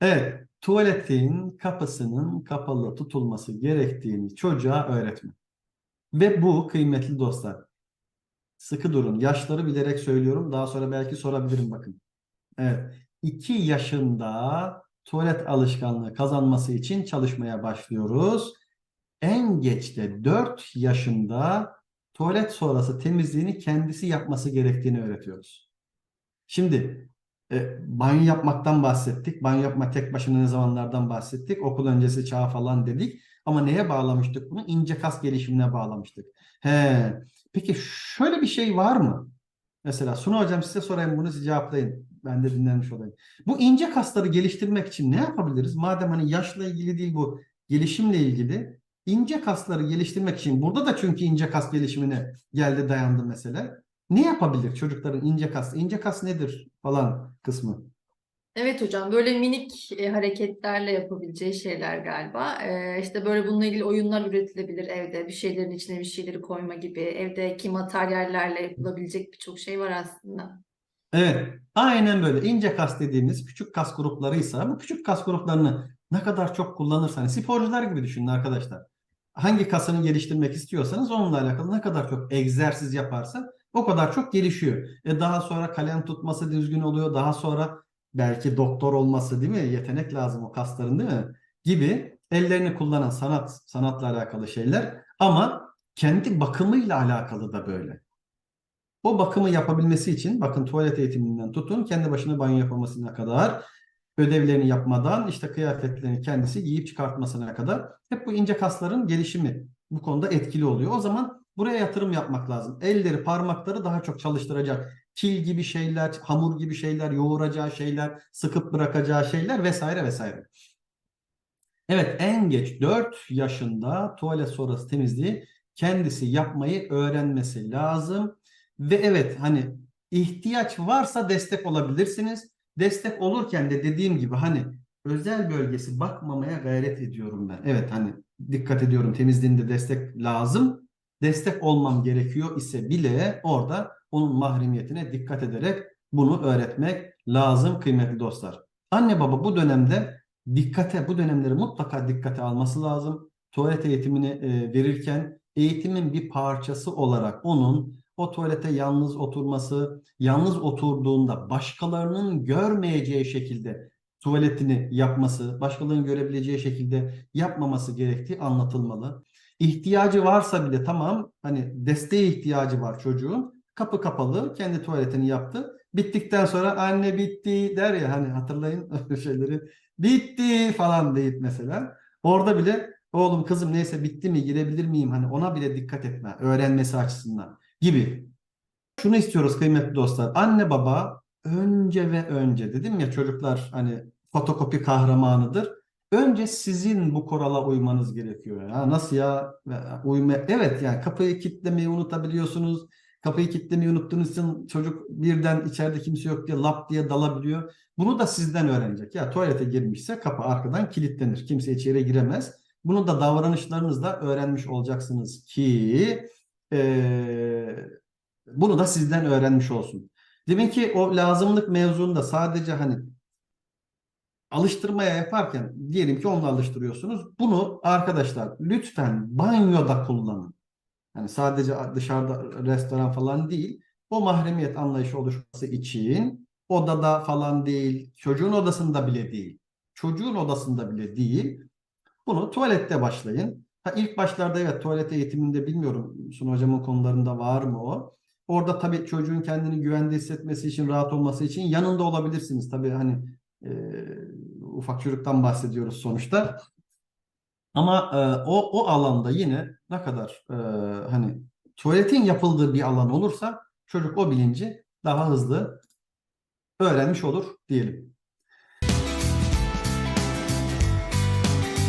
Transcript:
Evet, tuvaletin kapısının kapalı tutulması gerektiğini çocuğa öğretme. Ve bu kıymetli dostlar. Sıkı durun. Yaşları bilerek söylüyorum. Daha sonra belki sorabilirim bakın. Evet. 2 yaşında tuvalet alışkanlığı kazanması için çalışmaya başlıyoruz. En geç de 4 yaşında tuvalet sonrası temizliğini kendisi yapması gerektiğini öğretiyoruz. Şimdi e, banyo yapmaktan bahsettik. Banyo yapma tek başına ne zamanlardan bahsettik. Okul öncesi çağ falan dedik. Ama neye bağlamıştık bunu? İnce kas gelişimine bağlamıştık. He. Peki şöyle bir şey var mı? Mesela Suna hocam size sorayım bunu siz cevaplayın. Ben de dinlenmiş olayım. Bu ince kasları geliştirmek için ne yapabiliriz? Madem hani yaşla ilgili değil bu gelişimle ilgili ince kasları geliştirmek için burada da çünkü ince kas gelişimine geldi dayandı mesele. Ne yapabilir çocukların ince kas? İnce kas nedir falan kısmı. Evet hocam böyle minik e, hareketlerle yapabileceği şeyler galiba. E, işte böyle bununla ilgili oyunlar üretilebilir evde. Bir şeylerin içine bir şeyleri koyma gibi. Evdeki materyallerle yapılabilecek birçok şey var aslında. Evet, aynen böyle. İnce kas dediğimiz küçük kas gruplarıysa bu küçük kas gruplarını ne kadar çok kullanırsanız sporcular gibi düşünün arkadaşlar. Hangi kasını geliştirmek istiyorsanız onunla alakalı ne kadar çok egzersiz yaparsa o kadar çok gelişiyor. E daha sonra kalem tutması düzgün oluyor. Daha sonra belki doktor olması değil mi? Yetenek lazım o kasların değil mi? Gibi ellerini kullanan sanat, sanatla alakalı şeyler ama kendi bakımıyla alakalı da böyle. O bakımı yapabilmesi için bakın tuvalet eğitiminden tutun kendi başına banyo yapamasına kadar ödevlerini yapmadan işte kıyafetlerini kendisi giyip çıkartmasına kadar hep bu ince kasların gelişimi bu konuda etkili oluyor. O zaman buraya yatırım yapmak lazım. Elleri, parmakları daha çok çalıştıracak. Kil gibi şeyler, hamur gibi şeyler, yoğuracağı şeyler, sıkıp bırakacağı şeyler vesaire vesaire. Evet en geç 4 yaşında tuvalet sonrası temizliği kendisi yapmayı öğrenmesi lazım. Ve evet hani ihtiyaç varsa destek olabilirsiniz. Destek olurken de dediğim gibi hani özel bölgesi bakmamaya gayret ediyorum ben. Evet hani dikkat ediyorum temizliğinde destek lazım. Destek olmam gerekiyor ise bile orada onun mahremiyetine dikkat ederek bunu öğretmek lazım kıymetli dostlar. Anne baba bu dönemde dikkate bu dönemleri mutlaka dikkate alması lazım. Tuvalet eğitimini e, verirken eğitimin bir parçası olarak onun o tuvalete yalnız oturması, yalnız oturduğunda başkalarının görmeyeceği şekilde tuvaletini yapması, başkalarının görebileceği şekilde yapmaması gerektiği anlatılmalı. İhtiyacı varsa bile tamam hani desteğe ihtiyacı var çocuğun. Kapı kapalı kendi tuvaletini yaptı. Bittikten sonra anne bitti der ya hani hatırlayın şeyleri. Bitti falan deyip mesela. Orada bile oğlum kızım neyse bitti mi girebilir miyim hani ona bile dikkat etme öğrenmesi açısından gibi. Şunu istiyoruz kıymetli dostlar. Anne baba önce ve önce dedim ya çocuklar hani fotokopi kahramanıdır. Önce sizin bu kurala uymanız gerekiyor. Ya nasıl ya? Uyma evet yani kapıyı kilitlemeyi unutabiliyorsunuz. Kapıyı kilitlemeyi unuttuğunuz için çocuk birden içeride kimse yok diye lap diye dalabiliyor. Bunu da sizden öğrenecek. Ya tuvalete girmişse kapı arkadan kilitlenir. Kimse içeri giremez. Bunu da davranışlarınızda öğrenmiş olacaksınız ki ee, bunu da sizden öğrenmiş olsun. Demin ki o lazımlık mevzunda sadece hani alıştırmaya yaparken diyelim ki onunla alıştırıyorsunuz. Bunu arkadaşlar lütfen banyoda kullanın. Yani sadece dışarıda restoran falan değil. O mahremiyet anlayışı oluşması için odada falan değil, çocuğun odasında bile değil. Çocuğun odasında bile değil. Bunu tuvalette başlayın. Ha, ilk başlarda evet tuvalet eğitiminde bilmiyorum Sunu hocamın konularında var mı o? Orada tabii çocuğun kendini güvende hissetmesi için, rahat olması için yanında olabilirsiniz. Tabii hani e, ufak çocuktan bahsediyoruz sonuçta. Ama e, o o alanda yine ne kadar e, hani tuvaletin yapıldığı bir alan olursa çocuk o bilinci daha hızlı öğrenmiş olur diyelim.